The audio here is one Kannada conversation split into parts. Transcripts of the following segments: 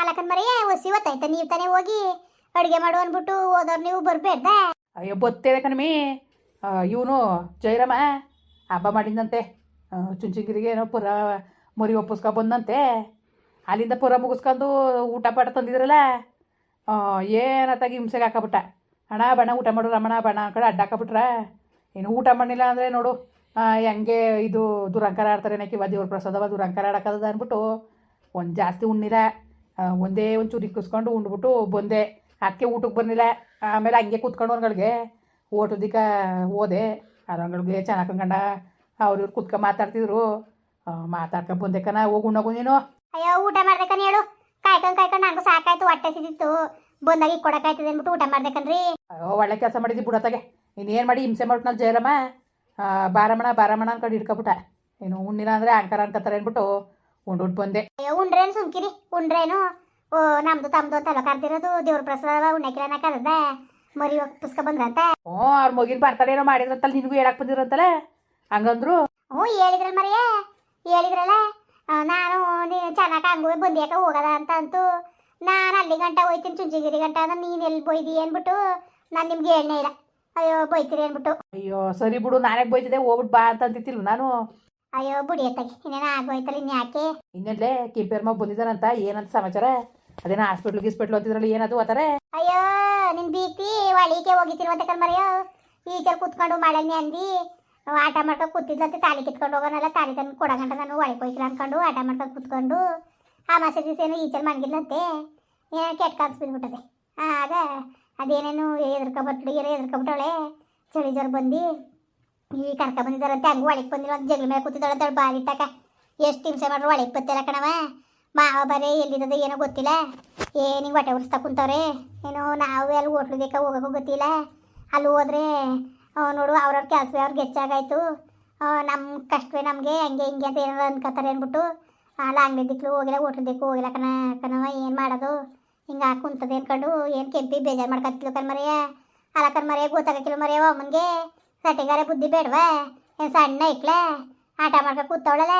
ಆಲಕನ್ ಮರೆಯ ಒಸಿ ನೀವು ತಾನೇ ಹೋಗಿ ಅಡುಗೆ ಮಾಡು ಅಂದ್ಬಿಟ್ಟು ಹೋದವ್ರು ನೀವು ಬರ್ಬೇಡ ಅಯ್ಯೋ ಬತ್ತೇನೆ ಕಣಮಿ. ಇವನು ಜಯರಾಮ ಹಬ್ಬ ಮಾಡಿದಂತೆ ಚುಂಚಿಗಿರಿಗೆ ಏನೋ ಪುರ ಮರಿ ಒಪ್ಪಿಸ್ಕೊ ಬಂದಂತೆ ಅಲ್ಲಿಂದ ಪುರ ಮುಗಿಸ್ಕೊಂಡು ಊಟ ಪಾಟ ತಂದಿದ್ರಲ್ಲ ಏನತ್ತಾಗಿ ಹಿಂಸೆಗೆ ಹಾಕಬಿಟ್ಟ. ಅಣ್ಣ, ಬಣ್ಣ, ಊಟ ಮಾಡು ರಮಣ, ಬಣ್ಣ ಆ ಕಡೆ ಅಡ್ಡ ಹಾಕಬಿಟ್ರ. ಏನು ಊಟ ಮಾಡಿಲ್ಲ ಅಂದರೆ ನೋಡು ಹೆಂಗೆ ಇದು ದುರಂಕಾರ ಆಡ್ತಾರೆ, ಏನಕ್ಕೆ ದೇವ್ರ ಪ್ರಸಾದವ ದುರಂಕಾರ ಆಡಕ್ಕದ ಅಂದ್ಬಿಟ್ಟು, ಒಂದು ಜಾಸ್ತಿ ಉಣ್ಣಿಲ್ಲ. ಒಂದೇ ಒಂದು ಇಕ್ಕಿಸ್ಕೊಂಡು ಕುಸ್ಕೊಂಡು ಉಂಡ್ಬಿಟ್ಟು ಬಂದೆ. ಅದಕ್ಕೆ ಊಟಕ್ಕೆ ಬಂದಿಲ್ಲ. ಆಮೇಲೆ ಹಂಗೆ ಕೂತ್ಕೊಂಡು ಅವ್ನುಗಳಿಗೆ. ಓಟೋದಿಕ್ಕ ಹೋದೆ. ಅವ್ರುಗಳಿಗೆ ಚೆನ್ನಾಗಿ ಕಂಡ ಅವ್ರು ಇವ್ರು ಕೂತ್ಕೊಂಡು ಮಾತಾಡ್ತಿದ್ರು. ಮಾತಾಡ್ಕೊಂಡು ಬಂದೆ ಕಣ. ಹೋಗಿ ಉಣ್ಣೋಗು ನೀನು. ಅಯ್ಯೋ ಊಟ ಮಾಡ್ಬೇಕನ್ ಹೇಳು. ಕಾಯ್ಕೊಂಡು ಕಾಯ್ಕೊಂಡು ನನಗೂ ಸಾಕಾಯ್ತು ಹೊಟ್ಟೆ ಸಿದ್ದಿತ್ತು ಬಂದಾಗ ಈಗ ಕೊಡಕ್ಕಾಯ್ತದೆ ಅಂದ್ಬಿಟ್ಟು ಊಟ ಮಾಡ್ಬೇಕನ್ರಿ ಅಯ್ಯೋ ಒಳ್ಳೆ ಕೆಲಸ ಮಾಡಿದ್ದಿ ಬಿಡತ್ತಾಗೆ ಇನ್ನೇನು ಮಾಡಿ ಹಿಂಸೆ ಮಾಡ್ಬಿಟ್ನಲ್ಲ ಜಯರಮ್ಮ. ಆ, ಬಾರಮಣ ಬಾರಮಣ ಅನ್ಕೊಂಡು ಹಿಡ್ಕೊಬಿಟ್ಟ. ಏನು ಉಣ್ಣಿಲ್ಲ ಅಂದರೆ ಆಂಕಾರ ಅನ್ಕೋತಾರೆ ಅಂದ್ಬಿಟ್ಟು ಉಂಡ್ಬಿಟ್ಟು ಬಂದೆ. ಉಂಡ್ರೇನು ಸುಮ್ಕಿರಿ ಉಂಡ್ರೇನು? ಓ ನಮ್ದು ತಮ್ದು ತಲ ಕರ್ದಿರೋದು ದೇವ್ರ ಪ್ರಸಾದ ಉಣ್ಣಕ್ಕಿಲ್ಲ ಕರ್ದ ಮರಿ ಪುಸ್ತಕ ಬಂದ್ರಂತ? ಓ ಅವ್ರ ಮಗಿನ ಬರ್ತಾರೆ ಏನೋ ಮಾಡಿದ್ರಂತಲ್ಲ ನಿನಗೂ ಹೇಳಕ್ ಬಂದಿರಂತಲ್ಲ ಹಂಗಂದ್ರು? ಹ್ಞೂ ಹೇಳಿದ್ರಲ್ಲ ಮರಿಯ ಹೇಳಿದ್ರಲ್ಲ? ನಾನು ನಾನು ಚೆನ್ನಾಗಿ ಹಂಗೂ ಬಂದ್ಯಾಕ ಹೋಗದ ಅಂತ ಅಂತೂ ನಾನು ಅಲ್ಲಿ ಗಂಟ ಹೋಯ್ತೀನಿ ಚುಂಚಿಗಿರಿ ಗಂಟ ಅಂದ್ರೆ ನೀನು ಎಲ್ಲಿ ಬೈದಿ ಅಂದ್ಬಿಟ್ಟು ನಾನು ನಿಮ್ಗೆ ಹೇಳನೇ ಇಲ್ಲ. ಅಯ್ಯೋ ಬೈತೀರಿ ಅಂದ್ಬಿಟ್ಟು. ಅಯ್ಯೋ ಸರಿ ಬಿಡು ನಾನೇ ಬೈತಿದ್ದೆ ಹೋಗ್ಬಿಟ್ಟು ಬಾ ಅಂತ ಅಂತಿತ್ತಿಲ್ಲ ನಾನು. ಅಯ್ಯೋ ಬುಡಿ ಇನ್ನೇನ ಆಗೋಯ್ತಲ್ಲ ಆಗೋಯ್ತಲ್ಲ ಇನ್ಯಾಕೆ ಇನ್ನೆಲ್ಲೇ ಕೆಂಪೇರ್ಮ ಬಂದಿದ್ದಾನಂತ ಏನಂತ ಸಮಾಚಾರ? ಅದೇನ ಹಾಸ್ಪಿಟ್ಲ್ ಗಿಸ್ಪಿಟ್ಲ್ ಅಂತಿದ್ರಲ್ಲ ಏನದು ಆತಾರೆ ಅಯ್ಯೋ ನಿನ್ ಬೀತಿ ಒಳಿಕೆ ಹೋಗಿತ್ತಿರುವಂತ ಕಣ್ಮರಿಯೋ ಈಚರ್ ಕುತ್ಕೊಂಡು ಮಳೆನೆ ಅಂದಿ. ಆಟ ಮಾಡ್ಕೊಂಡು ಕೂತಿದ್ಲಂತ ತಾಳಿ ಕಿತ್ಕೊಂಡು ಹೋಗೋನಲ್ಲ ತಾಳಿ ತಂದು ಕೊಡಗಂಟ ನಾನು ಒಳಗೆ ಹೋಯ್ತಿಲ್ಲ ಅನ್ಕೊಂಡು ಆಟ ಮಾಡ್ಕೊಂಡು ಕುತ್ಕೊಂಡು ಆ ಮಸೆ ದಿವಸ ಏನು ಈಚಲ್ ಮನ್ಗಿದ್ಲಂತೆ ಏನೋ ಕೆಟ್ಟ ಕಾನ್ಸ್ ಬಿದ್ಬಿಟ್ಟದೆ. ಆಗ ಅದೇನೇನು ಎದ್ರಕೊಬಟ್ಲು ಏನೋ ಎದ್ರಕೊಬಿಟ್ಟವಳೆ ಚಳಿ ಜ್ವರ ಬಂದು. ಈ ಕರ್ಕ ಬಂದಿದ್ದಾರಂತೆ ಹಂಗೆ ಒಳಗೆ ಬಂದಿಲ್ಲ ಅಂತ ಜಗಳ ಮೇಲೆ ಕೂತಿದ್ದಾಳಂತ ಬಾಲಿಟ್ಟಾಕ ಎಷ್ಟು ಹಿಂಸೆ ಮಾಡ್ರು ಒಳಗೆ ಬತ್ತಿಲ್ಲ ಕಣವ ಮಾವ ಬರೇ ಎಲ್ಲಿದ್ದದ ಏನೋ ಗೊತ್ತಿಲ್ಲ. ಏನಿಗೆ ಹೊಟ್ಟೆ ಉರಿಸ್ತಾ ಕುಂತವ್ರೆ. ಏನೋ ನಾವು ಅಲ್ಲಿ ಹೋಟ್ಲುದೇಕ ಹೋಗೋಕ್ಕೂ ಗೊತ್ತಿಲ್ಲ ಅಲ್ಲಿ ಹೋದ್ರೆ ನೋಡು, ಅವ್ರವ್ರ ಕೆಲಸವೇ ಅವ್ರಿಗೆ ಹೆಚ್ಚಾಗಾಯ್ತು ನಮ್ಮ ಕಷ್ಟವೇ ನಮಗೆ, ಹಂಗೆ ಹಿಂಗೆ ಅಂತ ಏನಾರು ಅನ್ಕೋತಾರೆ ಅಂದ್ಬಿಟ್ಟು ಅಲ್ಲಿ ಅಂಗಡಿ ದಿಕ್ಲು ಹೋಗಿಲ್ಲ ಹೋಟ್ಲದಕ್ಕೂ ಹೋಗಿಲ್ಲ ಕಣ ಕಣವ ಏನು ಮಾಡೋದು? ಹಿಂಗೆ ಕುಂತದೆ ಅಂದ್ಕೊಂಡು ಏನು ಕೆಂಪಿ, ಬೇಜಾರು ಮಾಡ್ಕೊತಿದ್ಲು ಕಣ್ಮರೆಯ ಅಲ್ಲ ಕಣ್ಮರೆಯ ಗೊತ್ತಾಗಕ್ಕಿಲ್ಲ ಮರೆಯವ ಅಮ್ಮನಿಗೆ ಸಟ್ಟಿಗಾರೆ ಬುದ್ಧಿ ಬೇಡವಾ? ಏನು ಸಣ್ಣ ಇಕ್ಲೆ? ಆಟ ಮಾಡ್ಕ ಕೂತವಳಲ್ಲ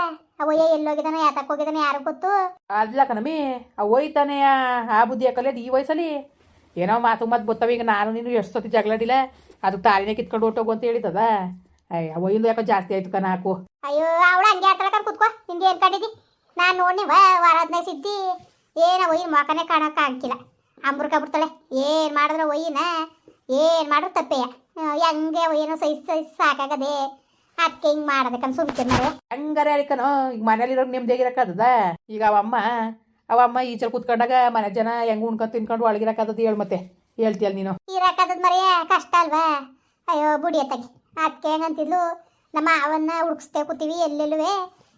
ಅವಯ್ಯ ಎಲ್ಲೋಗಿದಾನ ಯಾತಕ್ಕೆ ಹೋಗಿದಾನೆ ಯಾರು ಗೊತ್ತು? ಅದ್ಲ ಕಣಮಿ ಆ ಹೋಯ್ತಾನೆ ಆ- ಬುದ್ಧಿ ಹಾಕಲ್ಲ ಈ ವಯಸ್ಸಲ್ಲಿ? ಏನೋ ಮಾತು ಮಾತು ಬತ್ತವ ಈಗ ನಾನು ನೀನು ಎಷ್ಟು ಸತಿ ಜಗಳಾಡಿಲ್ಲ ಅದು ತಾಲಿನೇ ಕಿತ್ಕೊಂಡು ಹೊಟ್ಟೋಗು ಅಂತ ಹೇಳಿದದ. ಅಯ್ಯ ಅವಯ್ಯಂದು ಯಾಕೋ ಜಾಸ್ತಿ ಆಯ್ತು ಕಣ ಹಾಕು. ಅಯ್ಯೋ ಅವಳ ಹಂಗೆ ಆಡ್ತಾಳ ಕುತ್ಕೋ. ನಿಂಗೆ ಏನು ಕಂಡಿದ್ದಿ ನಾನು ನೋಡಿ ವ ವಾರ ಹದಿನೈದು ಸಿದ್ದಿ. ಏನ ಒಯ್ಯಿನ ಮೊಕನೇ ಕಾಣಕ್ಕೆ ಆಗಿಲ್ಲ. ಅಂಬ್ರಕ ಬಿಡ್ತಾಳೆ. ಏನು ಮಾಡಿದ್ರೆ ಒಯ್ಯಿನ? ಏನು ಮಾಡಿದ್ರು ತಪ್ಪೇಯ? ಹೆಂಗೆ ಏನೋ ಸೈಜ್ ಸೈಜ್ ಸಾಕಾಗದೆ ಅದಕ್ಕೆ ಹಿಂಗೆ ಮಾಡೋದಕ್ಕಂತ ನಾವು ಹಂಗಾರೆ ಅರಿಕನೋ ಈಗ ಮನೇಲಿರೋ ನೆಮ್ಮದಿಯಾಗಿರಕ್ಕದ ಈಗ ಅವಮ್ಮ ಅವಮ್ಮ ಈಚಲ್ ಕುತ್ಕೊಂಡಾಗ ಮನೆ ಜನ ಹೆಂಗ್ ಉಣ್ಕೊಂಡ್ ತಿನ್ಕೊಂಡು ಒಳಗಿರಕ್ಕದ ಹೇಳು ಮತ್ತೆ. ಹೇಳ್ತೀಯಲ್ಲ ನೀನು. ಇರಕ್ಕದ ಮರೆಯ ಕಷ್ಟ ಅಲ್ವಾ? ಅಯ್ಯೋ ಬುಡಿ ಅತ್ತಾಗಿ. ಅದಕ್ಕೆ ಹೆಂಗಂತಿದ್ಲು ನಮ್ಮ ಅವನ್ನ ಹುಡುಕ್ಸ್ತೇ ಕೂತೀವಿ ಎಲ್ಲೆಲ್ಲುವೆ?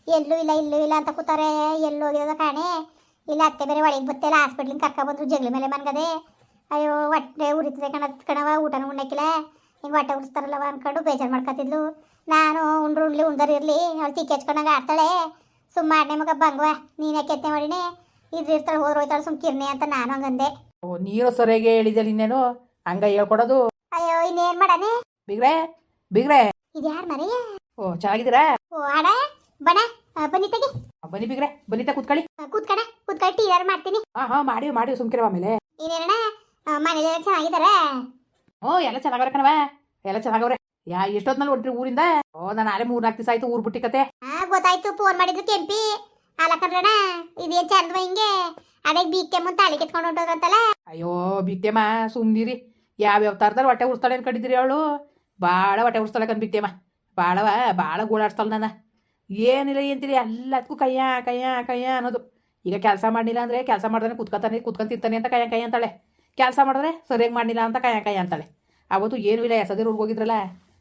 ಎಲ್ಲೂ ಇಲ್ಲ ಇಲ್ಲೂ ಇಲ್ಲ ಅಂತ ಕೂತಾರೆ ಎಲ್ಲೂ ಹೋಗಿರೋದ ಕಾಣೆ? ಇಲ್ಲ ಅತ್ತೆ ಬೇರೆ ಒಳಗೆ ಬತ್ತಿಲ್ಲ ಹಾಸ್ಪಿಟ್ಲಿಂದ ಕರ್ಕೊಬಂದ್ರು ಜಗಳ ಮೇಲೆ ಮನ್ಗದೆ. ಅಯ್ಯೋ ಹೊಟ್ಟೆ ಉರಿತದೆ ಕಣ ಕಣವ ಊಟನೂ ಉಣ್ಣಕ್ಕಿಲ್ಲ ಹಿಂಗೆ ಹೊಟ್ಟೆ ಉಡಿಸ್ತಾರಲ್ಲವ ಅಂದ್ಕೊಂಡು ಬೇಜಾರು ಮಾಡ್ಕೊತಿದ್ಲು ನಾನು ಉಂಡ್ರು ಉಂಡ್ಲಿ ಉಂಡರ್ ಇರಲಿ ಅವಳು ತಿಕ್ಕಿ ಹಚ್ಕೊಂಡಾಗ ಆಡ್ತಾಳೆ. ಸುಮ್ಮ ಮಗ ಬಂಗ್ವ ನೀನೇ ಮಾಡಿನಿ? ಇದ್ರ ಇರ್ತಾಳೆ ಹೋದ್ರೆ ಹೋಯ್ತಾಳೆ ಸುಮ್ ಕಿರ್ನೆ ಅಂತ ನಾನು ಹಂಗಂದೆ. ಓ ನೀರು ಸರಿಯಾಗಿ ಹೇಳಿದೆ ಇನ್ನೇನು? ಹಂಗ ಹೇಳ್ಕೊಡೋದು. ಅಯ್ಯೋ ಇನ್ನೇನ್ ಮಾಡಾನೆ ಬಿಗ್ರೆ ಬಿಗ್ರೆ. ಇದು ಯಾರು ಮರಿ ಓ ಚೆನ್ನಾಗಿದ್ದೀರಾ? ಓ ಆಡ ಬಣ ಬನ್ನಿ ತೆಗಿ. ಬನ್ನಿ ಬಿಗ್ರೆ ಬನ್ನಿ ಕುತ್ಕೊಳ್ಳಿ. ಕೂತ್ಕೊಳ್ಳಿ ಕೂತ್ಕಣ ಕೂತ್ಕೊಳ್ಳಿ ಟೀ ಯಾರು ಮಾಡ್ತೀನಿ. ಹಾ ಹಾ ಮಾಡಿ ಮಾಡಿ ಸುಮ್ಕಿರವ ಆಮೇಲೆ. ಇನ್ನೇನಣ್ಣ ಮನೇಲಿ ಚೆನ್ನಾಗಿದಾರ ಹ್ಞೂ ಎಲ್ಲ ಚೆನ್ನಾಗವ್ರೆ ಕಣವ ಎಲ್ಲ ಚೆನ್ನಾಗವ್ರೆ. ಯಾ ಎಷ್ಟೊತ್ನಲ್ಲಿ ಹೊಂಟ್ರಿ ಊರಿಂದ? ಓ ನಾನು ನಾಳೆ ಮೂರ್ನಾಲ್ಕು ದಿವಸ ಆಯ್ತು ಊರ್ ಬಿಟ್ಟಿಕತೆ ಹಾ ಗೊತ್ತಾಯ್ತು ಫೋನ್ ಮಾಡಿದ್ರು ಕೆಂಪಿ ಅಲಕಣ್ಣ ಇದೇನ್ ಚಂದವ ಹಿಂಗೆ? ಅದೇ ಬೀಕ್ಕೆ ಮುಂದೆ ತಾಳಿ ಕೆತ್ಕೊಂಡು ಹೊಂಟೋದ್ರಂತಲ್ಲ? ಅಯ್ಯೋ ಬಿತ್ತೇಮ್ಮ ಸುಮ್ನಿರಿ. ಯಾವ ಥರದಲ್ಲಿ ಹೊಟ್ಟೆ ಉರ್ಸ್ತಾಳೆ ಅನ್ಕೊಂಡಿದ್ರಿ ಅವಳು? ಭಾಳ ಹೊಟ್ಟೆ ಉರ್ಸ್ತಾಳೆ ಕಂದ್ ಬಿತ್ತೇಮ್ಮ ಭಾಳವ ಭಾಳ ಗೋಳಾಡ್ಸ್ತಾಳೆ ನನ್ನ. ಏನಿಲ್ಲ ಏನ್ತಿರಿ? ಎಲ್ಲದಕ್ಕೂ ಕಯ್ಯ ಕಯ್ಯ ಕಯ್ಯ ಅನ್ನೋದು. ಈಗ ಕೆಲಸ ಮಾಡಲಿಲ್ಲ ಅಂದ್ರೆ ಕೆಲಸ ಮಾಡ್ದಾನೆ ಕುತ್ಕೊತಾನೆ ಕುತ್ಕೊಂಡು ತಿಂತಾನೆ ಅಂತ ಕಯ್ಯ ಕಯ್ಯ ಅಂತಾಳೆ. ಕೆಲಸ ಮಾಡಿದ್ರೆ ಸರಿಯಾಗಿ ಮಾಡಲಿಲ್ಲ ಅಂತ ಕಾಯ ಕಾಯ ಅಂತಾಳೆ. ಅವತ್ತು ಏನೂ ಇಲ್ಲ ಎಸದಿರು ಹೋಗಿದ್ರಲ್ಲ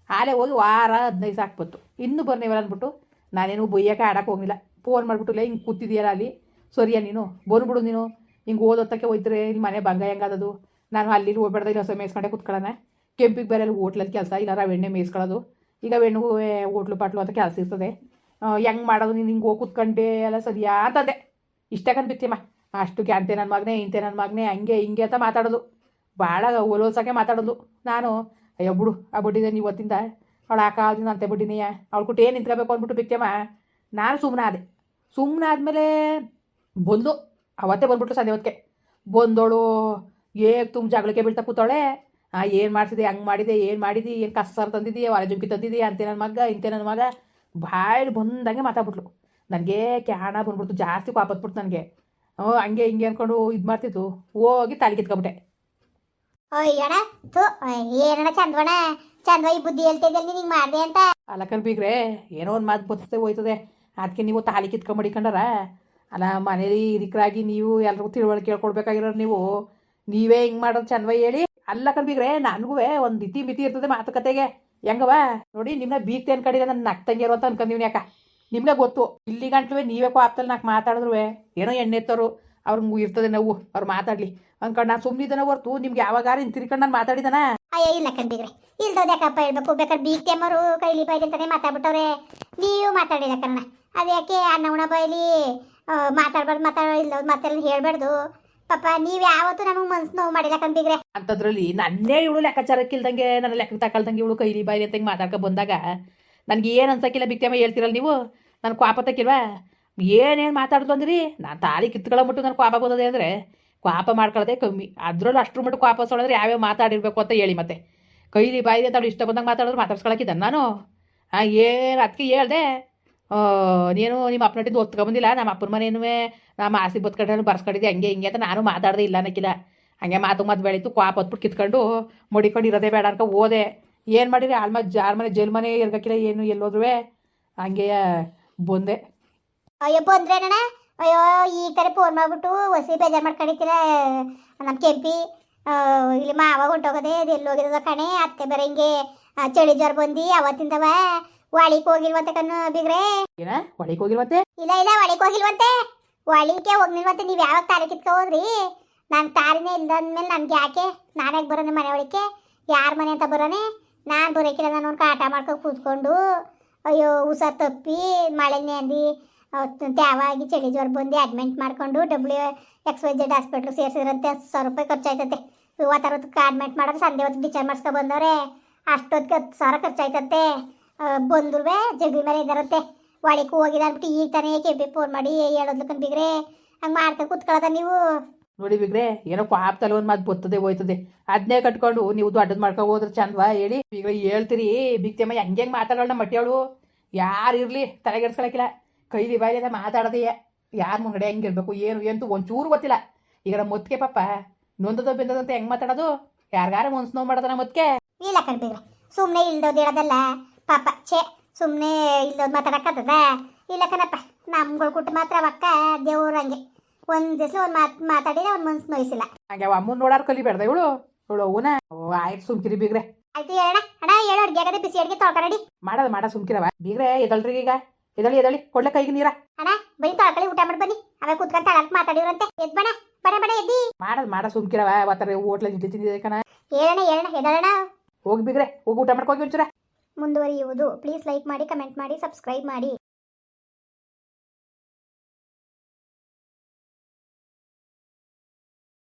ಆಲೆ ಹೋಗಿ ವಾರ ಹದಿನೈದು ಸಾಕು ಬಂತು. ಇನ್ನೂ ಬರ್ನೇವಲ್ಲ ಅಂದ್ಬಿಟ್ಟು ನಾನೇನು ಬೊಯ್ಯಕ್ಕೆ ಆಡಕ್ಕೆ ಹೋಗಿಲ್ಲ ಫೋನ್ ಮಾಡಿಬಿಟ್ಟು ಹಿಂಗೆ ಕೂತಿದೆಯಲ್ಲ ಅಲ್ಲಿ? ಸರಿಯಾ ನೀನು? ಬಂದ್ಬಿಡು ನೀನು. ಹಿಂಗೆ ಓದೋತ್ತಕ್ಕೆ ಹೋಯ್ತರೆ, ಇಲ್ಲಿ ಮನೆ ಬಂಗ ಹೆಂಗದದು? ನಾನು ಅಲ್ಲಿ ಹೋಗ್ಬೇಡ್ದ ಇಲ್ಲ ಹೊಸ ಮೇಯ್ಸ್ಕೊಂಡೆ ಕುತ್ಕೊಳ್ಳೋಣ. ಕೆಂಪಿಗೆ ಬೇರೆ ಅಲ್ಲಿ ಹೋಟ್ಲಲ್ಲಿ ಕೆಲಸ ಇಲ್ಲ, ರವೆಣ್ಣೆ ಮೇಯ್ಸ್ಕೊಳ್ಳೋದು. ಈಗ ಹೆಣ್ಣು ಹೋಟ್ಲು ಪಾಟ್ಲು ಅಂತ ಕೆಲಸ ಇರ್ತದೆ. ಹೆಂಗೆ ಮಾಡೋದು ನೀನು? ಹಿಂಗೆ ಹೋಗಿ ಕುತ್ಕೊಂಡೆ, ಎಲ್ಲ ಸರಿಯಾ? ಅಂತಂದೆ. ಇಷ್ಟ ಅಷ್ಟು ಕ್ಯಾಂತೆ ನನ್ನ ಮಗನೇ, ಇಂತೆ ನನ್ನ ಮಗನೇ, ಹಂಗೆ, ಹಿಂಗೆ ಅಂತ ಮಾತಾಡೋದು. ಭಾಳ ಒಲೋಲ್ಸಕ್ಕೆ ಮಾತಾಡೋದು. ನಾನು, ಅಯ್ಯೋ ಬಿಡು, ಆ ಬಡ್ಡಿದೆ ನೀವು ಇವತ್ತಿಂದ ಅವಳು ಹಾಕಾದಿನ ಅಂತೆ ಬಡ್ಡಿನೀಯ ಅವಳು ಕೊಟ್ಟು ಏನು ನಿಂತ್ಕೋಬೇಕು ಅಂದ್ಬಿಟ್ಟು ಬಿಕ್ಕೆಮ್ಮ ನಾನು ಸುಮ್ಮನೆ ಆದೆ. ಸುಮ್ಮನೆ ಆದಮೇಲೆ ಬಂದು ಅವತ್ತೇ ಬಂದ್ಬಿಟ್ಲು ಸಂಜೆ ಹೊತ್ತಿಗೆ. ಬಂದೋಳು, ಏಕ್ ತುಂಬ ಜಗಳಕ್ಕೆ ಬೀಳ್ತಾ ಕೂತಾಳೆ ಆ, ಏನು ಮಾಡ್ತಿದ್ದೆ, ಹಂಗೆ ಮಾಡಿದೆ, ಏನು ಮಾಡಿದಿ, ಏನು ಕಸ ಸಾರು ತಂದಿದ್ದೀಯ ಹೊರ ಜುಂಕಿ ತಂದಿದ್ದೀಯ ಅಂತೆ ನನ್ನ ಮಗ, ಇಂತೆ ನನ್ನ ಮಗ. ಬಾಯಲ್ಲಿ ಬಂದಂಗೆ ಮಾತಾಡ್ಬಿಟ್ಲು. ನನಗೆ ಕ್ಯಾಣ ಬಂದ್ಬಿಡ್ತು, ಜಾಸ್ತಿ ಕಾಪತ್ಬಿಡ್ತು ನನಗೆ. ಹಂಗೆ ಹಿಂಗೆ ಅಂದ್ಕೊಂಡು ಇದು ಮಾಡ್ತಿತ್ತು ಹೋಗಿ ತಾಲಿ ಕಿತ್ಕೊಂಬಿಟ್ಟೆ. ಅಯ್ಯಣ ತೋ ಏನಣ್ಣ ಚಂದ್ವಣ ಚಂದ್ವ ಈ ಬುದ್ಧಿ ಹೇಳ್ತಿದ್ದಲ್ಲಿ ಮಾಡಿದೆ ಅಂತ? ಅಲ್ಲ ಬೀಗ್ರೆ ಏನೋ ಒಂದು ಮಾತು ಬರ್ತದೆ ಹೋಯ್ತದೆ. ಅದಕ್ಕೆ ನೀವು ತಾಲಿ ಕಿತ್ಕೊಂಬಿಡಿಕೊಂಡಾರ ಅಲ್ಲ ಮನೇಲಿ ಹಿರಿಕರಾಗಿ ನೀವು ಎಲ್ರಿಗೂ ತಿಳುವಳಿಕೆ ಹೇಳ್ಕೊಡ್ಬೇಕಾಗಿರೋರು ನೀವು. ನೀವೇ ಹಿಂಗೆ ಮಾಡೋದು ಚಂದವ ಹೇಳಿ. ಅಲ್ಲ ಬೀಗ್ರೆ ನನಗೂ ಒಂದು ಇತಿ ಮಿತಿ ಇರ್ತದೆ ಮಾತುಕತೆಗೆ. ಹೆಂಗವ ನೋಡಿ ನಿಮ್ಮನ್ನ ಬೀಗ್ತೆ ಅನ್ಕೊಂಡಿಲ್ಲ ನನ್ನ ನಗ್ತಂಗಿರೋ ಅಂತ ಅನ್ಕೊಂಡೀವಿ ಯಾಕ? ನಿಮ್ಗೆ ಗೊತ್ತು ಇಲ್ಲಿ ಗಂಟ್ಲುವೆ ನೀವೇ ಆಪ್ತಲ್ಲಿ ನಾಲ್ಕು ಮಾತಾಡಿದ್ರು ಏನೋ ಎಣ್ಣೆ ಎತ್ತೋರು ಅವ್ರಿಗೆ ಇರ್ತದೆ ನಾವು ಅವ್ರು ಮಾತಾಡ್ಲಿ. ಅನ್ಕೊಂಡು ನಾನು ಸುಮ್ಮನಿದ್ದಾನೆ ಹೊರ್ತು ನಿಮ್ಗೆ ಯಾವಾಗಾರ ಹಿಂಗೆ ತಿರ್ಕೊಂಡು ನಾನು ಮಾತಾಡಿದನ? ಅಯ್ಯ ಇಲ್ಲ ಕಂದಿಗ್ರೆ ಇಲ್ದೋದು ಯಾಕಪ್ಪ ಹೇಳ್ಬೇಕು? ಬೇಕಾದ್ರೆ ತೆಮ್ಮರು ಕೈಲಿ ಬೈಲಿ ಅಂತಾನೆ ಮಾತಾಡ್ಬಿಟ್ಟವ್ರೆ. ನೀವು ಮಾತಾಡಿಲ್ಲ ಕಣ ಅದ್ಯಾಕೆ ಅಣ್ಣ ಉಣ ಬೈಲಿ? ಮಾತಾಡ್ಬಾರ್ದು ಮಾತಾಡ ಇಲ್ಲೋದು ಮಾತೆಲ್ಲ ಹೇಳ್ಬಾರ್ದು ಪಾಪ ನೀವು ಯಾವತ್ತೂ ನಮಗೆ ಮನ್ಸು ನೋವು ಮಾಡಿಲ್ಲ ಕಂಬಿಗ್ರೆ ಅಂತದ್ರಲ್ಲಿ ನನ್ನೇ ಇವಳು ಲೆಕ್ಕಾಚಾರಕ್ಕಿಲ್ದಂಗೆ ನನ್ನ ಲೆಕ್ಕ ತಗೊಳ್ದಂಗೆ ಇವಳು ಕೈಲಿ ಬಾಯಿ ಅಂತ ಮಾತಾಡ್ಕ ಮಾತಾಡ್ಕೊ ಬಂದಾಗ ನನಗೆ ಏನ್ ಅನ್ಸಕ್ಕಿಲ್ಲ ಬಿಕ್ತಮ್ಮ ಹೇಳ್ತಿರಲ್ಲ ನೀವು? ನಾನು ಕ್ವಾಪ ತಕ್ಕಿಲ್ವಾ? ಏನೇನು ಮಾತಾಡ್ದು ಅಂದ್ರಿ? ನಾನು ತಾಳಿ ಕಿತ್ಕೊಳ್ಳೋಬಿಟ್ಟು ನನ್ನ ಕ್ವಾಪ ಬಂದದೆ ಅಂದರೆ ಕ್ವಾಪ ಮಾಡ್ಕೊಳ್ಳೋದೇ ಕಮ್ಮಿ. ಅದರಲ್ಲೂ ಅಷ್ಟರ ಮಟ್ಟ ಕ್ವಾಪ ಸೊಳಂದ್ರೆ ಯಾವ್ಯಾವ ಮಾತಾಡಿರಬೇಕು ಅಂತ ಹೇಳಿ ಮತ್ತೆ. ಕೈಲಿ ಬಾಯಿದೆ ಅಂತ ಇಷ್ಟ ಬಂದಂಗೆ ಮಾತಾಡಿದ್ರೆ ಮಾತಾಡ್ಸ್ಕೊಳಕ್ಕಿದ್ದ ನಾನು. ಹಾಂ ಏನು ಅದಕ್ಕೆ ಹೇಳ್ದೆ? ನೀನು ನಿಮ್ಮ ಅಪ್ಪನಟ್ಟಿದ್ದು ಒತ್ಕೊಂಬಂದಿಲ್ಲ ನಮ್ಮ ಅಪ್ಪನ ಮನೇನು ನಮ್ಮ ಆಸೆ ಬತ್ಕೊಂಡು ಬರ್ಸ್ಕೊಂಡಿದ್ದೆ ಹಂಗೆ ಹಿಂಗೆ ಅಂತ ನಾನು ಮಾತಾಡ್ದೆ ಇಲ್ಲ ಅನ್ನಕ್ಕಿಲ್ಲ ಹಂಗೆ ಮಾತು ಮಾತು ಬೆಳೀತು, ಕ್ವಾಪ್ ಹೊತ್ಬಿಟ್ಟು ಕಿತ್ಕೊಂಡು ಮುಡಿಕೊಂಡು ಇರೋದೇ ಬೇಡ ಅನ್ಕೊ ಓದೆ ಏನು ಮಾಡಿರಿ? ಆಲ್ಮ ಮನೆ ಜೈಲ್ ಮನೆ ಇರ್ಬೇಕಿಲ್ಲ ಏನು ಎಲ್ಲೋದ್ರೂ ಹಂಗೆ ಬಂದೆ. ಅಯ್ಯೋ ಬಂದ್ರೇನಣ್ಣ ಅಯ್ಯೋ ಈ ಥರ ಫೋನ್ ಮಾಡ್ಬಿಟ್ಟು ಹೊಸಿ ಬೇಜಾರು ಮಾಡ್ಕೊಂಡಿರ್ತೀರ ನಮ್ಮ ಕೆಂಪಿ ಇಲ್ಲಿ ಮಾವ ಹೊಂಟೋಗದೆ ಅದು ಎಲ್ಲಿ ಹೋಗಿದ್ದ ಕಣೆ ಅತ್ತೆ ಬೇರೆ ಹಿಂಗೆ ಚಳಿ ಜ್ವರ ಬಂದು ಅವತ್ತಿಂದವ ವಾಳಿಗೆ ಹೋಗಿಲ್ವಂತೆ ಕಣ್ಣು ಬಿಗ್ರೆ. ಏನ? ಹೋಗಿಲ್ವಂತೆ? ಇಲ್ಲ ಇಲ್ಲ ಒಳಗೆ ಹೋಗಿಲ್ವಂತೆ. ಒಳಿಗೆ ಹೋಗ್ನಿಲ್ವಂತೆ ನೀವು ಯಾವಾಗ ತಾರಿ ಕಿತ್ಕೊ ಹೋದ್ರಿ ನಾನು ತಾರಿನೇ ಇಲ್ದಂದ್ಮೇಲೆ ನನಗೆ ಯಾಕೆ? ನಾನಾಗ ಬರೋಣ ಮನೆ ಯಾರ್ ಯಾರ ಮನೆ ಅಂತ ಬರೋಣ ನಾನು ಬರೋಕಿಲ್ಲ ನಾನು ಕಾಟ ಮಾಡ್ಕೊಂಡು ಕೂತ್ಕೊಂಡು. ಅಯ್ಯೋ, ಹುಷಾರು ತಪ್ಪಿ ಮಳೆ ನೆಂದಿ ತ್ಯಾವಾಗಿ ಚಳಿ ಜ್ವರ ಬಂದು ಅಡ್ಮಿಂಟ್ ಮಾಡ್ಕೊಂಡು W X Y Z hospital ಸೇರಿಸಿದ್ರಂತೆ, ಹತ್ತು ಸಾವಿರ ರೂಪಾಯಿ ಖರ್ಚಾಯ್ತತೆ. ಅರವತ್ತಕ್ಕೆ ಅಡ್ಮಿಟ್ ಮಾಡೋದು ಸಂಜೆ ಹೊತ್ತು ಡಿಚಾರ್ಜ್ ಮಾಡ್ಸ್ಕೊ ಬಂದವ್ರೆ. ಅಷ್ಟೊತ್ತಿಗೆ ಹತ್ತು ಸಾವಿರ ಖರ್ಚಾಯ್ತತೆ. ಬಂದ್ರು ಜಗ್ಗಿ ಮೇಲೆ ಇದ್ದಾರಂತೆ. ಒಳಕ್ಕೆ ಹೋಗಿಲ್ಲ ಅಂದ್ಬಿಟ್ಟು ಈಗ ತಾನೇ ಬಿ ಫೋನ್ ಮಾಡಿ ಹೇಳೋದ್ಲು ಬಿಗ್ರೆ. ಹಂಗೆ ಮಾಡ್ಕೊಂಡು ಕುತ್ಕೊಳ್ಳೋದ ನೀವು. ನೋಡಿ ಬಿಗ್ರೆ, ಏನೋ ಕ್ವಾಪ್ತಲ್ಲ ಒಂದ್ ಮಾತು ಬತ್ತದೆ ಹೋಯ್ತದೆ. ಅದನ್ನೇ ಕಟ್ಕೊಂಡು ನೀವು ದೊಡ್ಡದು ಮಾಡ್ಕೊ ಹೋದ್ರೆ ಚಂದವಾ ಹೇಳಿ. ಈಗ ಹೇಳ್ತೀರಿ ಬಿಕ್ತಮ್ಮ ಹೆಂಗೆ ಮಾತಾಡೋಣ ಮಟ್ಟಿಯವಳು ಯಾರು ಇರ್ಲಿ ತಲೆಗೆಡ್ಸ್ಕೊಳಕಿಲ್ಲ ಕೈಲಿ ಬಾಯಿಲಿಂದ ಮಾತಾಡೋದೇ ಯಾರ ಮುಂಗಡೆ ಹೆಂಗಿರ್ಬೇಕು ಏನು, ಎಂತೂ ಒಂಚೂರು ಗೊತ್ತಿಲ್ಲ. ಈಗ ನಮ್ಮ ಮೊತ್ತಿಗೆ ಪಾಪ, ನೊಂದದ ಬಿಂದದಂತ ಹೆಂಗ್ ಮಾತಾಡೋದು? ಯಾರಿಗಾರ ಮನ್ಸು ನೋವು ಮಾಡೋದ ನಮ್ಮ ಮೊತ್ತಿಗೆ? ಇಲ್ಲ ಕಣ್ಬಿಗ್ರೆ ಸುಮ್ಮನೆ ಇಲ್ದೋದು ಹೇಳೋದಲ್ಲ. ಪಾಪ, ಛೇ ಸುಮ್ಮನೆ ಇಲ್ದೋದು ಮಾತಾಡಕ್ಕದ ಇಲ್ಲ ಕಣಪ್ಪ, ನಮ್ಗಳು ಕೊಟ್ಟು ಮಾತ್ರ ಅಕ್ಕ ದೇವ್ರ ಹಂಗೆ ಒಂದು ದಿವಸ ಒಂದ್ ಮಾತು ಮಾತಾಡಿದ್ರೆ ಅವ್ನ ಮನ್ಸು ನೋಯಿಸಿಲ್ಲ. ಹಂಗೆ ಅವ ಅಮ್ಮನ್ ನೋಡಾರ ಕಲಿಬೇಡ್ದ ಇವಳು? ಇವಳು ಓ ಆಯ್ತು ಸುಮ್ಕಿರಿ ಬೀಗ್ರೆ. ಆಯ್ತು ಹೇಳ ಅಣ್ಣ ಹೇಳೋ ಅಡ್ಗೆ ಆಗದೆ ಬಿಸಿ ಅಡ್ಗೆ ತೊಳ್ಕೊಡಿ ಮಾಡದ ಮಾಡ ಸುಮ್ಕಿರವ ಬೀಗ್ರೆ ಎದಳ್ರಿ ಈಗ? ಎದಳಿ ಎದಳಿ. ಕೊಡ್ಲೆ ಕೈಗೆ ನೀರ. ಅಣ್ಣ ಬರೀ ತೊಳ್ಕೊಳ್ಳಿ ಊಟ ಮಾಡಿ ಬನ್ನಿ. ಅವೇ ಕುತ್ಕೊಂಡು ತಳಕ್ ಮಾತಾಡಿವ್ರಂತೆ. ಎದ್ ಬಣ ಬಡ ಬಡ ಎದ್ದಿ. ಮಾಡದ್ ಮಾಡ ಸುಮ್ಕಿರವ ಅವತ್ತರ ಹೋಟ್ಲಲ್ಲಿ ಇಡ್ಲಿ ಕಣ. ಹೇಳೋಣ ಹೇಳೋಣ ಎದಳಣ ಹೋಗಿ ಬಿಗ್ರೆ ಹೋಗಿ ಊಟ ಮಾಡ್ಕೋಗಿ ಒಂಚೂರ. ಮುಂದುವರಿಯುವುದು. ಪ್ಲೀಸ್ ಲೈಕ್ ಮಾಡಿ ಕಮೆಂಟ್ ಮಾಡಿ ಸಬ್ಸ್ಕ್ರೈಬ್ ಮಾಡಿ.